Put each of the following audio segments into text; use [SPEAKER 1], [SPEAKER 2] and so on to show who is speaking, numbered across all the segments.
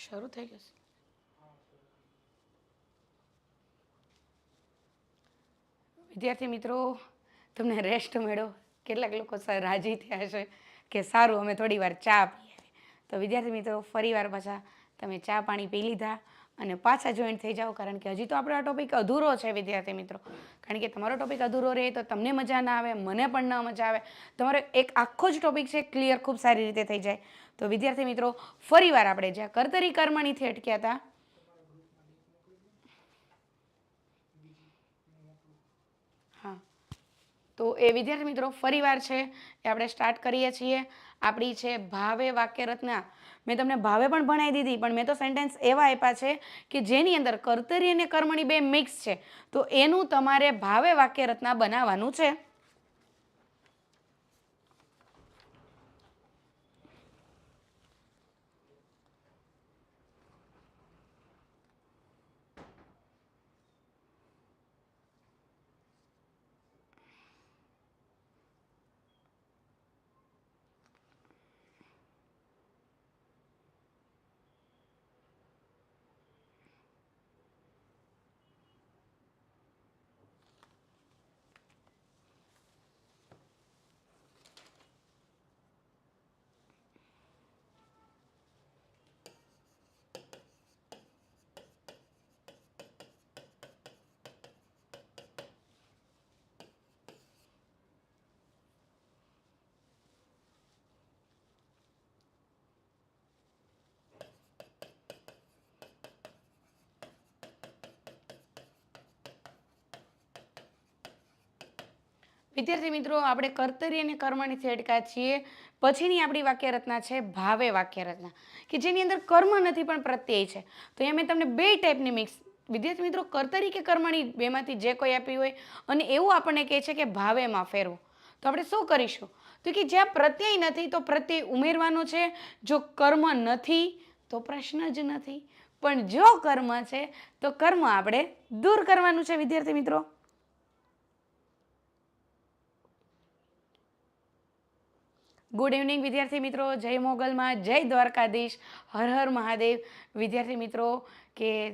[SPEAKER 1] શરૂ થઈ છે વિદ્યાર્થી મિત્રો, તમને રેસ્ટ મેળો કેટલાક લોકો રાજી થયા છે કે સારું, અમે થોડી વાર ચા પીએ. તો વિદ્યાર્થી મિત્રો ફરી વાર પાછા તમે ચા પાણી પી લીધા. અને પાછા જોઈન્ટ થઈ જાઓ, કારણ કે હજી તો આપણો આ ટોપિક અધૂરો છે, વિદ્યાર્થી મિત્રો. કારણ કે તમારો ટોપિક અધૂરો રહે તો તમને મજા ના આવે, મને પણ ન મજા આવે. તમારો એક આખો જ ટોપિક છે ક્લિયર ખૂબ સારી રીતે થઈ જાય. તો વિદ્યાર્થી મિત્રો ફરી વાર આપણે જ્યાં કરતરી કર્મણીથી અટક્યા હતા તો એ વિદ્યાર્થી મિત્રો, ફરીવાર છે, એ આપણે સ્ટાર્ટ કરીએ છીએ. આપણી છે, ભાવે વાક્ય રચના મેં તમને ભાવે પણ ભણાવી દીધી, પણ મેં તો સેન્ટેન્સ એવા આપ્યા છે કે જેની અંદર કર્તરી અને કર્મણી બે મિક્સ છે. તો એનું તમારે ભાવે વાક્ય રચના બનાવવાનું છે. વિદ્યાર્થી મિત્રો, આપણે કર્તરી અને કર્મની અટકા છીએ. પછીની આપણી વાક્ય રચના છે ભાવે વાક્ય રચના કે જેની અંદર કર્મ નથી પણ પ્રત્યય છે. તો અહીંયા મેં તમને બે ટાઈપની મિક્સ વિદ્યાર્થી મિત્રો, કર્તરી કે કર્મણી બેમાંથી જે કોઈ આપી હોય, અને એવું આપણને કહે છે કે ભાવેમાં ફેરવો. તો આપણે શું કરીશું? તો કે જ્યાં પ્રત્યય નથી, તો પ્રત્યય ઉમેરવાનો છે. જો કર્મ નથી, તો પ્રશ્ન જ નથી. પણ જો કર્મ છે, તો કર્મ આપણે દૂર કરવાનું છે, વિદ્યાર્થી મિત્રો. ગુડ ઇવનિંગ વિદ્યાર્થી મિત્રો. જય મોગલમાં જય દ્વારકાધીશ. હર હર મહાદેવ. વિદ્યાર્થી મિત્રો કે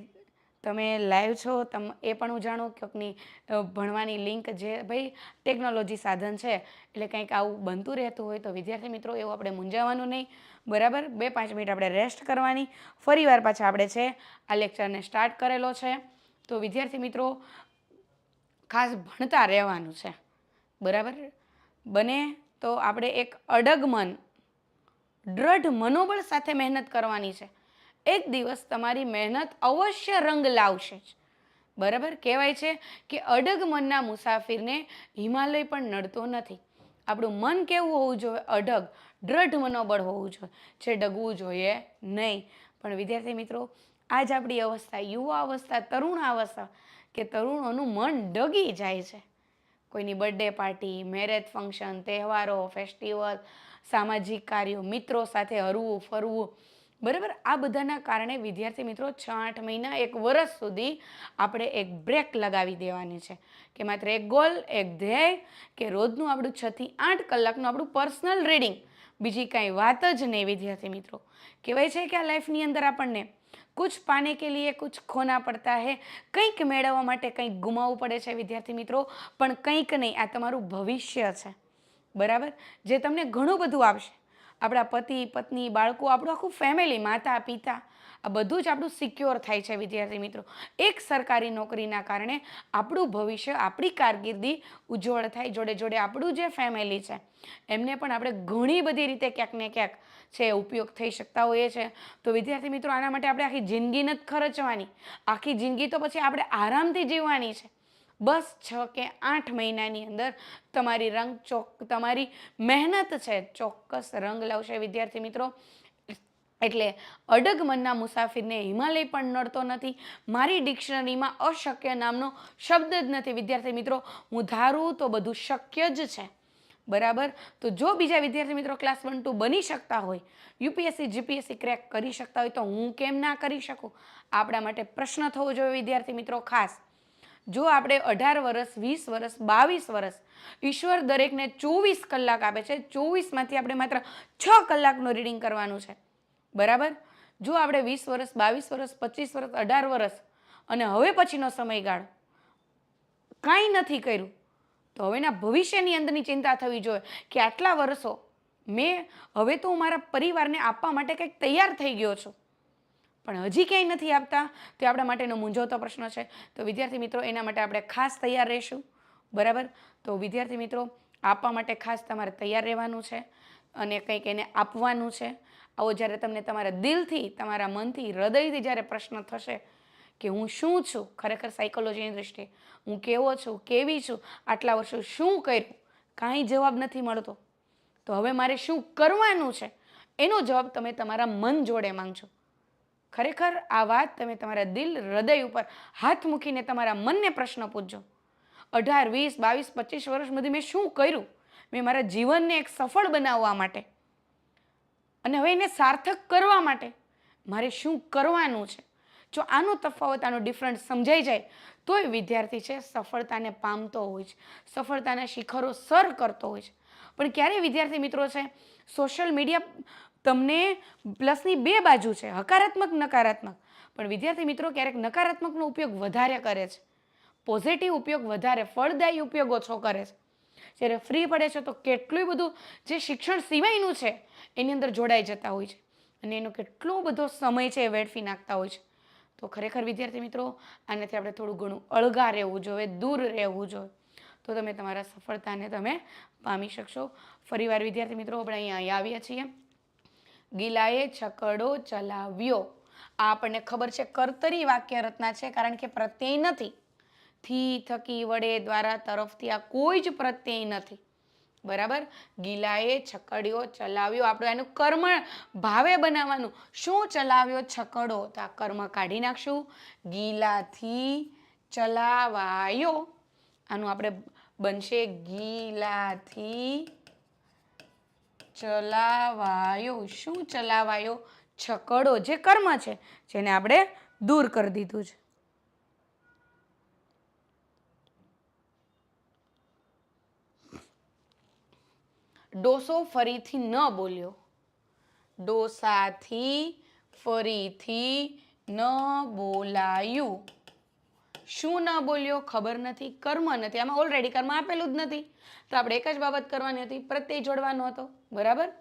[SPEAKER 1] તમે લાઈવ છો તમ એ પણ હું જાણું ક્યાંકની અ, ભણવાની લિંક જે ભાઈ ટેકનોલોજી સાધન છે એટલે કંઈક આવું બનતું રહેતું હોય તો વિદ્યાર્થી મિત્રો એવું આપણે મૂંઝાવાનું નહીં. બરાબર? બે પાંચ મિનિટ આપણે રેસ્ટ કરવાની. ફરી વાર પાછા આપણે છે આ લેક્ચરને સ્ટાર્ટ કરેલો છે. તો વિદ્યાર્થી મિત્રો ખાસ ભણતા રહેવાનું છે. બરાબર? બને તો આપણે એક અડગ મન, દ્રઢ મનોબળ સાથે મહેનત કરવાની છે. એક દિવસ તમારી મહેનત અવશ્ય રંગ લાવશે જ. બરાબર કહેવાય છે કે અડગ મનના મુસાફિરને હિમાલય પણ નડતો નથી. આપણું મન કેવું હોવું જોઈએ? અડગ, દ્રઢ મનોબળ હોવું જોઈએ. જે ડગવું જોઈએ નહીં. પણ વિદ્યાર્થી મિત્રો, આજ આપણી અવસ્થા, યુવા અવસ્થા, તરુણ અવસ્થા, કે તરુણોનું મન ડગી જાય છે. કોઈની બર્થડે પાર્ટી, મેરેજ ફંક્શન, તહેવારો, ફેસ્ટિવલ, સામાજિક કાર્યો, મિત્રો સાથે હરવું, ફરવું. બરાબર? આ બધાના કારણે વિદ્યાર્થી મિત્રો છ, આઠ મહિના, એક વર્ષ સુધી આપણે એક બ્રેક લગાવી દેવાની છે. કે માત્ર એક ગોલ એક ધ્યેય, કે રોજનું આપણું છથી આઠ કલાકનું આપણું પર્સનલ રીડિંગ બીજી કાંઈ વાત જ નહીં વિદ્યાર્થી મિત્રો. કહેવાય છે કે આ લાઈફની અંદર આપણને કુછ પાને કે લીએ કુછ ખોના પડતા હે, કંઈક મેળવવા માટે કંઈક ગુમાવવું પડે છે વિદ્યાર્થી મિત્રો, પણ કંઈક નહીં, આ તમારું ભવિષ્ય છે. બરાબર? જે તમને ઘણું બધું આપશે આપણા પતિ, પત્ની, બાળકો, આપણું આખું ફેમિલી માતા, પિતા આ બધું જ આપણું સિક્યોર થાય છે, વિદ્યાર્થી મિત્રો. એક સરકારી નોકરીના કારણે આપણું ભવિષ્ય, આપણી કારકિર્દી ઉજ્જવળ થાય, જોડે જોડે આપણું જે ફેમિલી છે, એમને પણ આપણે ઘણી બધી રીતે ક્યાંક ને ક્યાંક છે, ઉપયોગ થઈ શકતા હોઈએ છે. તો વિદ્યાર્થી મિત્રો, આના માટે આપણે આખી જિંદગી નથી ખર્ચવાની. આખી જિંદગી તો પછી આપણે આરામથી જીવવાની છે. બસ છ કે આઠ મહિનાની અંદર તમારી રંગ ચોક, તમારી મહેનત છે, ચોક્કસ રંગ લાવશે વિદ્યાર્થી મિત્રો. એટલે અડગ મનના મુસાફિરને હિમાલય પણ નડતો નથી. મારી ડિક્શનરીમાં અશક્ય નામનો શબ્દ જ નથી. વિદ્યાર્થી મિત્રો, હું ધારું તો બધું શક્ય જ છે. બરાબર? તો જો બીજા વિદ્યાર્થી મિત્રો ક્લાસ વન ટુ બની શકતા હોય, યુપીએસસી, જીપીએસસી ક્રેક કરી શકતા હોય, તો હું કેમ ના કરી શકું? આપણા માટે પ્રશ્ન થવો જોઈએ વિદ્યાર્થી મિત્રો ખાસ. જો આપણે અઢાર વર્ષ વીસ વર્ષ બાવીસ વર્ષ ઈશ્વર દરેકને ચોવીસ કલાક આપે છે, ચોવીસમાંથી આપણે માત્ર છ કલાકનું રીડિંગ કરવાનું છે. બરાબર? જો આપણે વીસ વર્ષ બાવીસ વર્ષ પચીસ વર્ષ અઢાર વર્ષ અને હવે પછીનો સમયગાળો કાંઈ નથી કર્યું, તો હવેના ભવિષ્યની અંદરની ચિંતા થવી જોઈએ કે આટલા વર્ષો મેં હવે તો હું મારા પરિવારને આપવા માટે કંઈક તૈયાર થઈ ગયો છું. પણ હજી ક્યાંય નથી આપતા? તે આપણા માટેનો મૂંઝવતો પ્રશ્ન છે. તો વિદ્યાર્થી મિત્રો, એના માટે આપણે ખાસ તૈયાર રહીશું. બરાબર? તો વિદ્યાર્થી મિત્રો, આપવા માટે ખાસ તમારે તૈયાર રહેવાનું છે અને કંઈક એને આપવાનું છે. આવો જ્યારે તમને તમારા દિલથી, તમારા મનથી, હૃદયથી જ્યારે પ્રશ્ન થશે કે હું શું છું, ખરેખર સાયકોલોજીની દૃષ્ટિએ હું કેવો છું, કેવી છું, આટલા વર્ષો શું કર્યું, કાંઈ જવાબ નથી મળતો. તો હવે મારે શું કરવાનું છે? એનો જવાબ તમે તમારા મન જોડે માંગજો. ખરેખર આ વાત તમે તમારા દિલ, હૃદય ઉપર હાથ મૂકીને તમારા મનને પ્રશ્ન પૂછજો. અઢાર, વીસ, બાવીસ, પચીસ વર્ષ સુધી મેં શું કર્યું? મેં મારા જીવનને એક સફળ બનાવવા માટે અને હવે એને સાર્થક કરવા માટે મારે શું કરવાનું છે? જો આનો તફાવત, આનો ડિફરન્સ સમજાઈ જાય, તોય વિદ્યાર્થી છે સફળતાને પામતો હોય છે, સફળતાના શિખરો સર કરતો હોય છે. પણ ક્યારે વિદ્યાર્થી મિત્રો છે સોશિયલ મીડિયા તમને પ્લસની બે બાજુ છે, હકારાત્મક, નકારાત્મક. પણ વિદ્યાર્થી મિત્રો ક્યારેક નકારાત્મકનો ઉપયોગ વધારે કરે છે. પોઝિટિવ ઉપયોગ વધારે, ફળદાયી ઉપયોગ ઓછો કરે છે. જ્યારે ફ્રી પડે છે તો કેટલું બધું જે શિક્ષણ સિવાયનું છે, એની અંદર જોડાઈ જતા હોય છે. અને એનો કેટલો બધો સમય છે એ વેડફી નાખતા હોય છે. તો ખરેખર વિદ્યાર્થી મિત્રો, આનાથી આપણે થોડું ઘણું અળગા રહેવું જોઈએ, દૂર રહેવું જોઈએ. તો તમે તમારા સફળતાને તમે પામી શકશો. ફરીવાર વિદ્યાર્થી મિત્રો, આપણે અહીંયા અહીં આવ્યા છીએ. ગિલાએ છકડો ચલાવ્યો. આ આપણને ખબર છે, કર્તરી વાક્ય રચના છે, કારણ કે પ્રત્યય નથી. થી થકી વડે દ્વારા તરફથી આ કોઈ જ પ્રત્યય નથી. બરાબર? ગિલાએ છકડ્યો, ચલાવ્યો. આપણે એનું કર્મ ભાવે બનાવવાનું. શું ચલાવ્યો? છકડો. તો આ કર્મ કાઢી નાખશું. ગીલાથી ચલાવાયો. આનું આપણે બનશે ગીલાથી ચલાવાયો. શું ચલાવાયો? છકડો, જે કર્મ છે, જેને આપણે દૂર કરી દીધું છે. ડોસો ફરીથી ન બોલ્યો. ડોસાથી ફરીથી ન બોલાયું. શું ન બોલ્યો ખબર નથી, કર્મ નથી, આમાં ઓલરેડી કર્મ આપેલું જ નથી. તો આપણે એક જ બાબત કરવાની હતી, પ્રત્યય જોડવાનો હતો, બરાબર?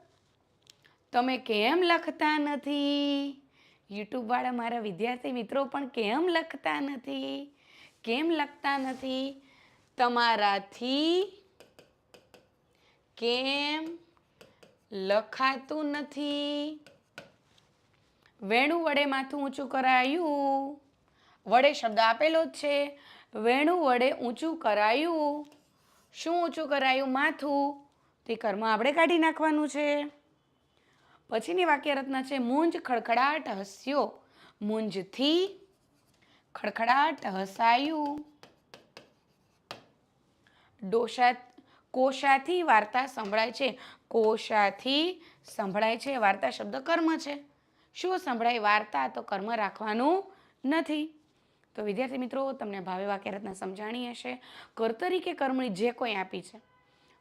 [SPEAKER 1] તમે કેમ લખતા નથી? યુટ્યુબવાળા મારા વિદ્યાર્થી મિત્રો પણ કેમ લખતા નથી? કેમ લખતા નથી? તમારાથી કેમ લખાતું નથી? વેણું વડે માથું ઊંચું કરાયું. વડે શબ્દ આપેલો જ છે. વેણુ વડે ઊંચું કરાયું. શું ઊંચું કરાયું? માથું. તે કર્મ આપણે કાઢી નાખવાનું છે. પછીની વાક્ય રચના છે, મૂંજ ખડખડાટ હસ્યો. મૂંજથી ખડખડાટ હસાયું. ડોશા કોશાથી વાર્તા સંભળાય છે. કોશાથી સંભળાય છે. વાર્તા શબ્દ કર્મ છે. શું સંભળાય? વાર્તા તો કર્મ રાખવાનું નથી. તો વિદ્યાર્થી મિત્રો, તમને ભાવે વાક્ય રચના સમજાણી હશે. કર્તરી કે કર્મણી જે કોઈ આપી છે.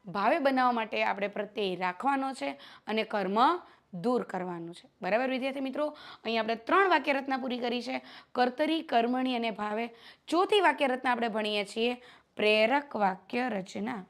[SPEAKER 1] ભાવે બનાવવા માટે આપણે પ્રત્યય રાખવાનો છે અને કર્મ દૂર કરવાનું છે. બરાબર વિદ્યાર્થી મિત્રો? અહીં આપણે ત્રણ વાક્ય રચના પૂરી કરી છે. કર્તરી, કર્મણી અને ભાવે. ચોથી વાક્ય રચના આપણે ભણીએ છીએ. પ્રેરક વાક્ય રચના.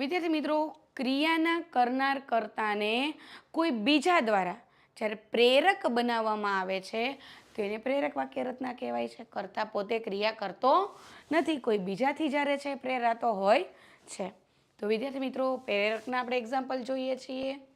[SPEAKER 1] વિદ્યાર્થી મિત્રો, ક્રિયાના કરનાર કર્તાને કોઈ બીજા દ્વારા જ્યારે પ્રેરક બનાવવામાં આવે છે, તો એને પ્રેરક વાક્ય રચના કહેવાય છે. કરતા પોતે ક્રિયા કરતો નથી. કોઈ બીજાથી જ્યારે છે, પ્રેરાતો હોય છે. તો વિદ્યાર્થી મિત્રો, પ્રેરકના આપણે એક્ઝામ્પલ જોઈએ છીએ.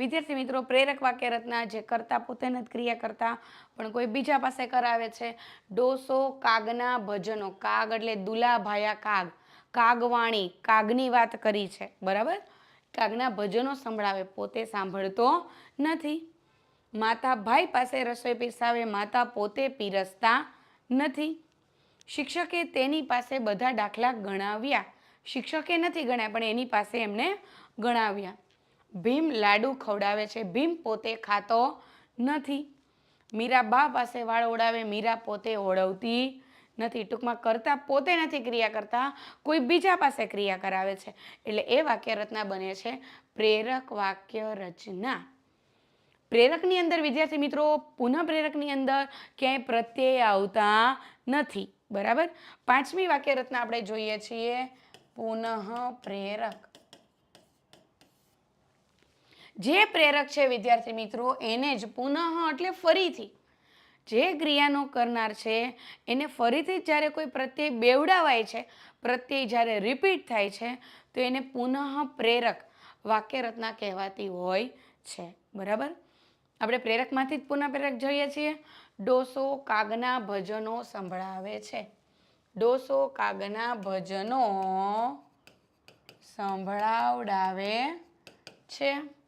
[SPEAKER 1] વિદ્યાર્થી મિત્રો, પ્રેરક વાક્ય રચના જે કરતા પોતે નથી ક્રિયા કરતા, પણ કોઈ બીજા પાસે કરાવે છે. ડોસો કાગના ભજનો, કાગ એટલે દુલાભાયા કાગ. કાગવાણી, કાગની વાત કરી છે. બરાબર? કાગના ભજનો સંભળાવે, પોતે સાંભળતો નથી. માતા ભાઈ પાસે રસોઈ પીરસાવે, માતા પોતે પીરસતા નથી. શિક્ષકે તેની પાસે બધા દાખલા ગણાવ્યા. શિક્ષકે નથી ગણ્યા, પણ એની પાસે એમને ગણાવ્યા. ભીમ લાડુ ખવડાવે છે. ભીમ પોતે ખાતો નથી. મીરા બા પાસે વાળ ઓડાવે, મીરા પોતે ઓળવતી નથી. ટૂંકમાં કરતા પોતે નથી ક્રિયા કરતા, કોઈ બીજા પાસે ક્રિયા કરાવે છે. એટલે એ વાક્ય રચના બને છે પ્રેરક વાક્ય રચના. પ્રેરકની અંદર વિદ્યાર્થી મિત્રો, પુનઃ પ્રેરકની અંદર ક્યાંય પ્રત્યય આવતા નથી. બરાબર? પાંચમી વાક્ય રચના આપણે જોઈએ છીએ પુનઃ પ્રેરક. જે પ્રેરક છે વિદ્યાર્થી મિત્રો, એને જ પુનઃ એટલે ફરીથી. જે ક્રિયાનો કરનાર છે, એને ફરીથી જ્યારે કોઈ પ્રત્યય બેવડાવાય છે, પ્રત્યય જ્યારે રિપીટ થાય છે, તો એને પુનઃ પ્રેરક વાક્ય રચના કહેવાતી હોય છે. બરાબર? આપણે પ્રેરકમાંથી જ પુનઃ પ્રેરક જોઈએ છીએ. ડોસો કાગના ભજનો સંભળાવે છે. ડોસો કાગના ભજનો સંભળાવડાવે છે.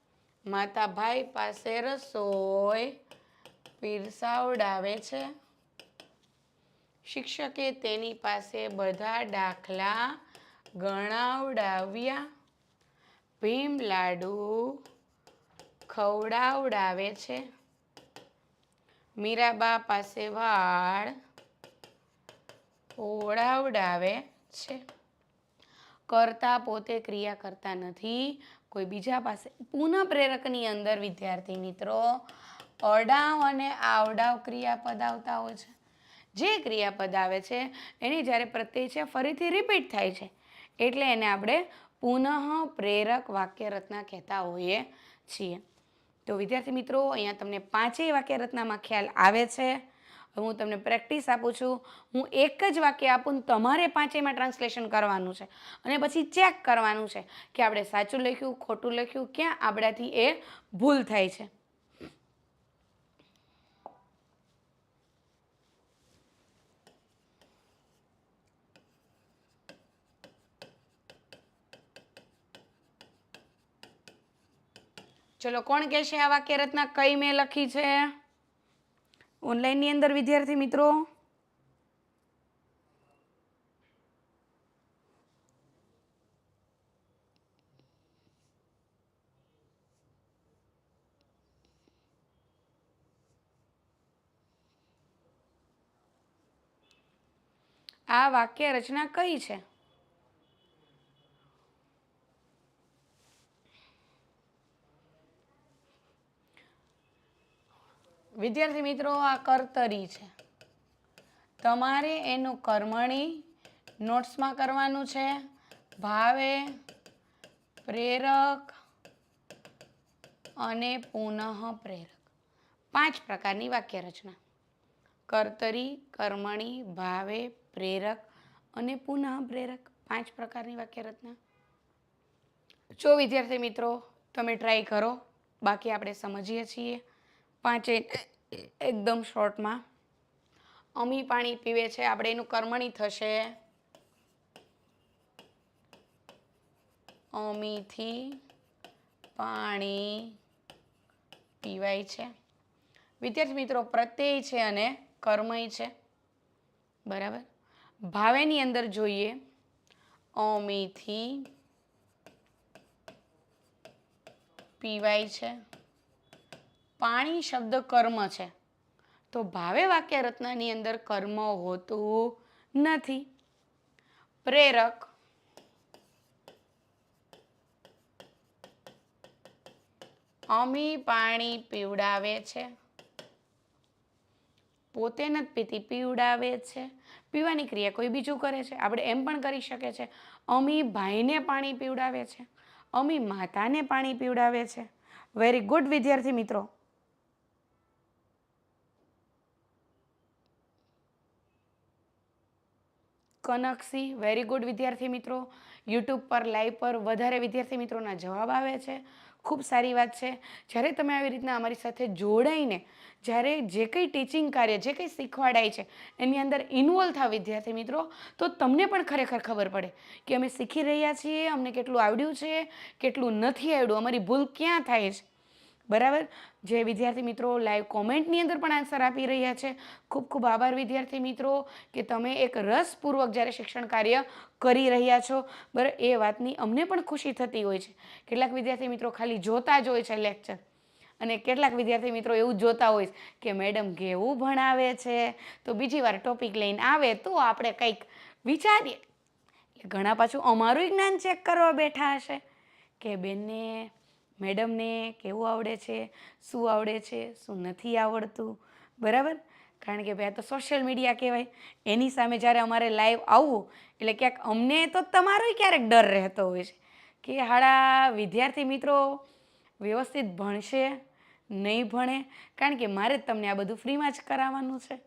[SPEAKER 1] માતા ભાઈ પાસે રસોઈ પીરસાવડાવે છે. શિક્ષકે તેની પાસે બધા દાખલા ગણાવડાવ્યા ભીમ લાડુ ખવડાવડાવે છે. મીરાબા પાસે વાળ ઓળાવડાવે છે. કરતા પોતે ક્રિયા કરતા નથી કોઈ બીજા પાસે. પુનઃ પ્રેરકની અંદર વિદ્યાર્થી મિત્રો અડાવ અને આવડાવ ક્રિયાપદ આવતા હોય છે. જે ક્રિયાપદ આવે છે, એની જ્યારે પ્રત્યય છે, ફરીથી રિપીટ થાય છે. એટલે એને આપણે પુનઃ પ્રેરક વાક્ય કહેતા હોઈએ છીએ. તો વિદ્યાર્થી મિત્રો, અહીંયા તમને પાંચેય વાક્ય રચનામાં ખ્યાલ આવે છે. હવે હું તમને પ્રેક્ટિસ આપું છું. હું એક જ વાક્ય આપું ને તમારે પાંચેયમાં ટ્રાન્સલેશન કરવાનું છે. અને પછી ચેક કરવાનું છે કે આપણે સાચું લખ્યું, ખોટું લખ્યું, ક્યાં આપણાથી એ ભૂલ થાય છે. ચલો, કોણ કહેશે આ વાક્ય રચના? કઈ મેં લખી છે? ઓનલાઈનની અંદર વિદ્યાર્થી મિત્રો? આ વાક્ય રચના કઈ છે? વિદ્યાર્થી મિત્રો, આ કર્તરી છે. તમારે એનું કર્મણી નોટ્સમાં કરવાનું છે. ભાવે, પ્રેરક અને પુનઃ પ્રેરક. પાંચ પ્રકારની વાક્ય રચના કર્તરી, કર્મણી, ભાવે, પ્રેરક અને પુનઃ પ્રેરક. પાંચ પ્રકારની વાક્ય રચના જો વિદ્યાર્થી મિત્રો, તમે ટ્રાય કરો. બાકી આપણે સમજીએ છીએ. પાંચે એકદમ શોર્ટમાં. અમી પાણી પીવે છે. આપણે એનું કર્મણી થશે. અમીથી પાણી પીવાય છે. વિદ્યાર્થી મિત્રો, પ્રત્યય છે અને કર્મય છે. બરાબર? ભાવેની અંદર જોઈએ. અમીથી પીવાય છે. પાણી શબ્દ કર્મ છે. તો ભાવે વાક્ય રત્નની અંદર કર્મ હોતું નથી. પ્રેરક. અમી પાણી પીવડાવે છે. પોતે નથી પીતી, પીવડાવે છે. પીવાની ક્રિયા કોઈ બીજું કરે છે. આપણે એમ પણ કરી શકે છે. અમી ભાઈને પાણી પીવડાવે છે. અમી માતાને પાણી પીવડાવે છે. વેરી ગુડ વિદ્યાર્થી મિત્રો. કનકસી વેરી ગુડ વિદ્યાર્થી મિત્રો. યુટ્યુબ પર લાઈવ પર વધારે વિદ્યાર્થી મિત્રોના જવાબ આવે છે. ખૂબ સારી વાત છે. જ્યારે તમે આવી રીતના અમારી સાથે જોડાઈને, જ્યારે જે કંઈ ટીચિંગ કાર્ય, જે કંઈ શીખવાડાય છે, એની અંદર ઇન્વોલ્વ થાવ વિદ્યાર્થી મિત્રો, તો તમને પણ ખરેખર ખબર પડે કે અમે શીખી રહ્યા છીએ, અમને કેટલું આવડ્યું છે, કેટલું નથી આવડ્યું, અમારી ભૂલ ક્યાં થાય છે? બરાબર? જે વિદ્યાર્થી મિત્રો લાઈવ કોમેન્ટની અંદર પણ આન્સર આપી રહ્યા છે. ખૂબ ખૂબ આભાર વિદ્યાર્થી મિત્રો કે તમે એક રસપૂર્વક જ્યારે શિક્ષણ કાર્ય કરી રહ્યા છો. બરાબર? એ વાતની અમને પણ ખુશી થતી હોય છે. કેટલાક વિદ્યાર્થી મિત્રો ખાલી જોતા જ હોય છે લેક્ચર અને કેટલાક વિદ્યાર્થી મિત્રો એવું જોતા હોય કે મેડમ કેવું ભણાવે છે? તો બીજી વાર ટોપિક લઈને આવે તો આપણે કંઈક વિચારીએ. એટલે ઘણા પાછું અમારું જ્ઞાન ચેક કરવા બેઠા હશે કે બેનને મેડમને કેવું આવડે છે, શું આવડે છે, શું નથી આવડતું, બરાબર? કારણ કે ભાઈ આ તો સોશિયલ મીડિયા કહેવાય. એની સામે જ્યારે અમારે લાઈવ આવવું, એટલે ક્યાંક અમને તો તમારોય ક્યારેક ડર રહેતો હોય છે કે હાડા વિદ્યાર્થી મિત્રો વ્યવસ્થિત ભણશે, નહીં ભણે? કારણ કે મારે જ તમને આ બધું ફ્રીમાં જ કરાવવાનું છે,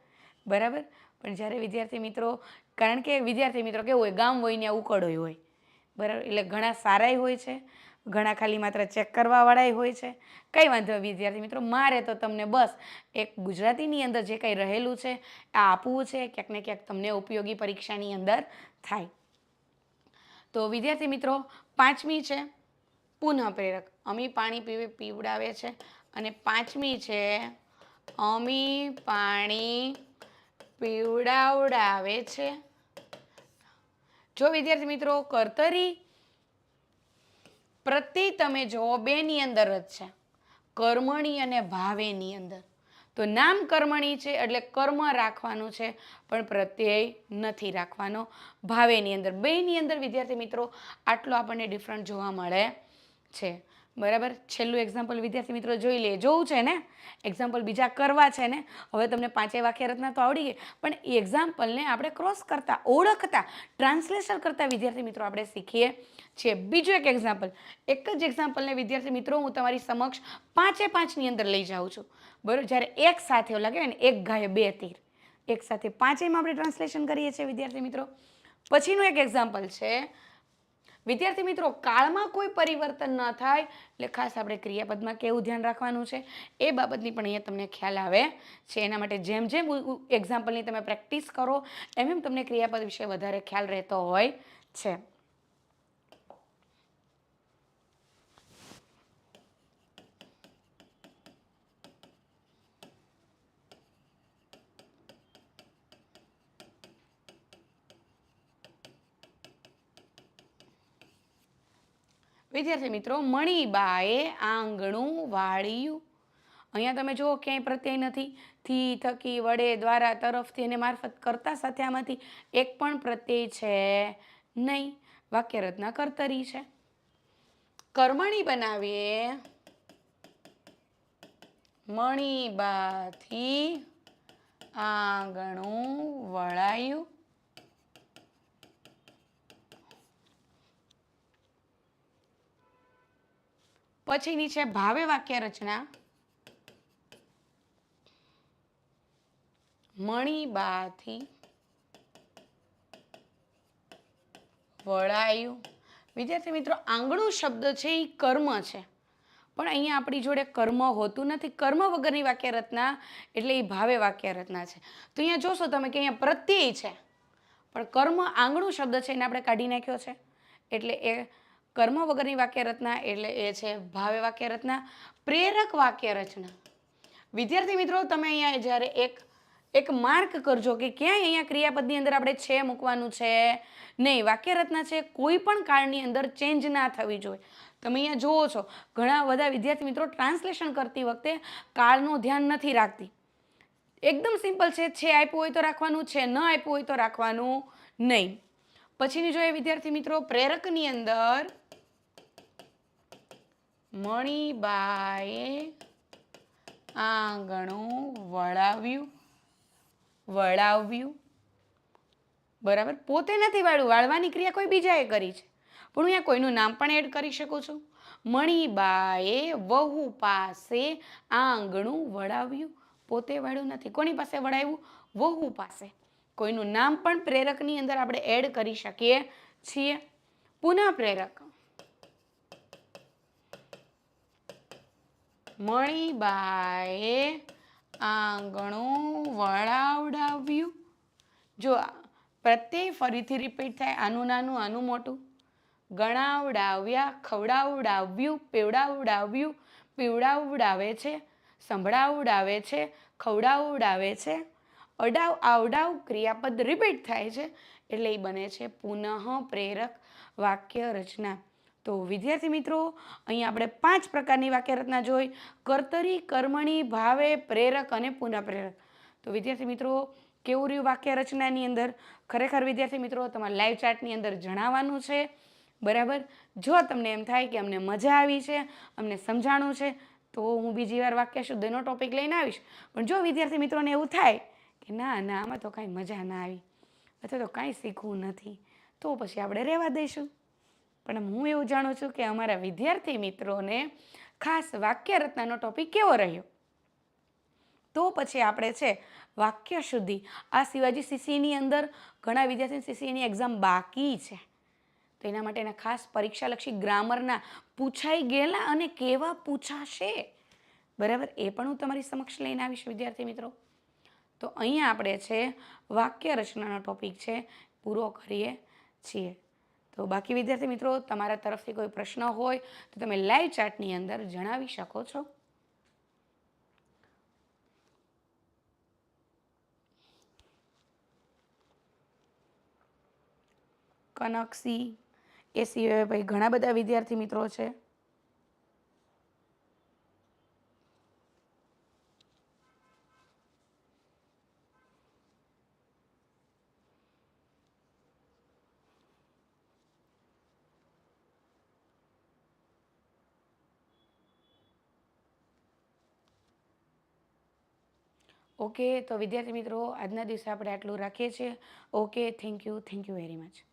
[SPEAKER 1] બરાબર? પણ જ્યારે વિદ્યાર્થી મિત્રો, કારણ કે વિદ્યાર્થી મિત્રો કેવું હોય, ગામ હોય ને ઉકળોય હોય, બરાબર? એટલે ઘણા સારાય હોય છે. ઘણા ખાલી માત્ર ચેક કરવાવાળાય હોય છે. કંઈ વાંધો વિદ્યાર્થી મિત્રો, મારે તો તમને બસ એક ગુજરાતીની અંદર જે કંઈ રહેલું છે, આ આપવું છે, ક્યાંક ને ક્યાંક તમને ઉપયોગી પરીક્ષાની અંદર થાય. તો વિદ્યાર્થી મિત્રો, પાંચમી છે પુનઃ પ્રેરક અમી પાણી પીવે, પીવડાવે છે. અને પાંચમી છે અમી પાણી પીવડાવડાવે છે. જો વિદ્યાર્થી મિત્રો, કર્તરી પ્રત્યય તમે જુઓ, બેની અંદર જ છે. કર્મણી અને ભાવેની અંદર. તો નામ કર્મણી છે એટલે કર્મ રાખવાનું છે, પણ પ્રત્યય નથી રાખવાનો ભાવેની અંદર. બેની અંદર, વિદ્યાર્થી મિત્રો, આટલો આપણને ડિફરન્ટ જોવા મળે છે. બરાબર? છેલ્લું એક્ઝામ્પલ વિદ્યાર્થી મિત્રો જોઈ લે. જોવું છે ને? એક્ઝામ્પલ બીજા કરવા છે ને? હવે તમને પાંચેય વાક્ય રચના તો આવડી ગઈ. પણ એ એક્ઝામ્પલને આપણે ક્રોસ કરતા, ઓળખતા ટ્રાન્સલેશન કરતા વિદ્યાર્થી મિત્રો આપણે શીખીએ છીએ. બીજું એક એક્ઝામ્પલ એક જ એક્ઝામ્પલને વિદ્યાર્થી મિત્રો હું તમારી સમક્ષ પાંચે પાંચની અંદર લઈ જાઉં છું. બરાબર? જ્યારે એક સાથે, એવું લાગે ને, એક ગાય બે તીર. એક સાથે પાંચેયમાં આપણે ટ્રાન્સલેશન કરીએ છીએ વિદ્યાર્થી મિત્રો. પછીનું એક એક્ઝામ્પલ છે. વિદ્યાર્થી મિત્રો, કાળમાં કોઈ પરિવર્તન ન થાય. એટલે ખાસ આપણે ક્રિયાપદમાં કેવું ધ્યાન રાખવાનું છે? એ બાબતની પણ અહીંયા તમને ખ્યાલ આવે છે. એના માટે જેમ જેમ એક્ઝામ્પલની તમે પ્રેક્ટિસ કરો, એમ એમ તમને ક્રિયાપદ વિશે વધારે ખ્યાલ રહેતો હોય છે. વિદ્યાર્થી મિત્રો, મણિબાએ આંગણું વાળ્યું. અહીંયા તમે જુઓ, ક્યાંય પ્રત્યય નથી. થી, થકી, વડે, દ્વારા, તરફથી અને મારફત કરતા સાથે આમાંથી એક પણ પ્રત્યય છે નહીં. વાક્ય રચના કર્તરી છે. કર્મણી બનાવીએ. મણિબાથી આંગણું વળાયું. પછીની છે ભાવે વાક્ય રચના. મણિબાથી વળાયું. વિદ્યાર્થી મિત્રો, આંગણું શબ્દ છે એ કર્મ છે. પણ અહીંયા આપણી જોડે કર્મ હોતું નથી. કર્મ વગરની વાક્ય રચના એટલે એ ભાવે વાક્ય રચના છે. તો અહીંયા જોશો તમે કે અહીંયા પ્રત્યય છે. પણ કર્મ આંગણું શબ્દ છે એને આપણે કાઢી નાખ્યો છે. એટલે એ કર્મ વગરની વાક્ય રચના એટલે એ છે ભાવે વાક્ય રચના પ્રેરક વાક્ય રચના વિદ્યાર્થી મિત્રો, તમે અહીંયા જ્યારે એક એક માર્ક કરજો કે ક્યાંય અહીંયા ક્રિયાપદની અંદર આપણે છે મૂકવાનું છે, નહીં વાક્ય રચના છે કોઈ પણ કાળની અંદર ચેન્જ ના થવી જોઈએ. તમે અહીંયા જુઓ છો, ઘણા બધા વિદ્યાર્થી મિત્રો ટ્રાન્સલેશન કરતી વખતે કાળનું ધ્યાન નથી રાખતી. એકદમ સિમ્પલ છે છે આપ્યું હોય તો રાખવાનું, છે ન આપ્યું હોય તો રાખવાનું નહીં. પછીની જોઈએ વિદ્યાર્થી મિત્રો, પ્રેરકની અંદર મણિબાએ આંગણું વળાવ્યું વળાવ્યું. બરાબર? પોતે નથી વાળું, વાળવાની ક્રિયા કોઈ બીજાએ કરી છે. પણ હું અહીંયા કોઈનું નામ પણ એડ કરી શકું છું. મણિબાએ વહુ પાસે આંગણું વળાવ્યું. પોતે વાળું નથી. કોની પાસે વળાવ્યું? વહુ પાસે. કોઈનું નામ પણ પ્રેરકની અંદર આપણે એડ કરી શકીએ છીએ. પુનઃ પ્રેરક. મણીબાએ આંગણું વળાવડાવ્યું. જો પ્રત્યે ફરીથી રિપીટ થાય, આનું નાનું, આનું મોટું. ગણાવડાવ્યા, ખવડાવડાવ્યું, પીવડાવડાવ્યું, પીવડાવડાવે છે, સંભળાવડાવે છે, ખવડાવડાવે છે. અડાવ, આવડાવ ક્રિયાપદ રિપીટ થાય છે, એટલે એ બને છે પુનઃ પ્રેરક વાક્ય રચના. તો વિદ્યાર્થી મિત્રો અહીં આપણે પાંચ પ્રકારની વાક્ય રચના જોઈ. કર્તરી, કર્મણી, ભાવે, પ્રેરક અને પુનઃપ્રેરક. તો વિદ્યાર્થી મિત્રો, કેવું રહ્યું વાક્ય રચનાની અંદર? ખરેખર વિદ્યાર્થી મિત્રો, તમારા લાઈવ ચાર્ટની અંદર જણાવવાનું છે. બરાબર? જો તમને એમ થાય કે અમને મજા આવી છે, અમને સમજાણું છે, તો હું બીજી વાર વાક્ય શુદ્ધનો ટોપિક લઈને આવીશ. પણ જો વિદ્યાર્થી મિત્રોને એવું થાય કે ના ના, આમાં તો કાંઈ મજા ના આવી, અથવા તો કાંઈ શીખવું નથી, તો પછી આપણે રહેવા દઈશું. પણ હું એવું જાણું છું કે અમારા વિદ્યાર્થી મિત્રોને ખાસ વાક્ય રચનાનો ટોપિક કેવો રહ્યો? તો પછી આપણે છે, વાક્ય શુદ્ધિ. આ શિવાજી સીસીની અંદર ઘણા વિદ્યાર્થી સીસીની એક્ઝામ બાકી છે. તો એના માટેના ખાસ પરીક્ષાલક્ષી ગ્રામરના પૂછાઈ ગયેલા અને કેવા પૂછાશે? બરાબર? એ પણ હું તમારી સમક્ષ લઈને આવીશ વિદ્યાર્થી મિત્રો. તો અહીંયા આપણે છે વાક્ય રચનાનો ટોપિક છે, પૂરો કરીએ છીએ. તો બાકી વિદ્યાર્થી મિત્રો, તમારા તરફથી કોઈ પ્રશ્ન હોય તો તમે લાઈવ ચાર્ટની અંદર જણાવી શકો છો. કનકસી એ સિવાય ભાઈ ઘણા બધા વિદ્યાર્થી મિત્રો છે. ઓકે તો વિદ્યાર્થી મિત્રો, આજના દિવસે આપણે આટલું રાખીએ છીએ. Okay thank you thank you very much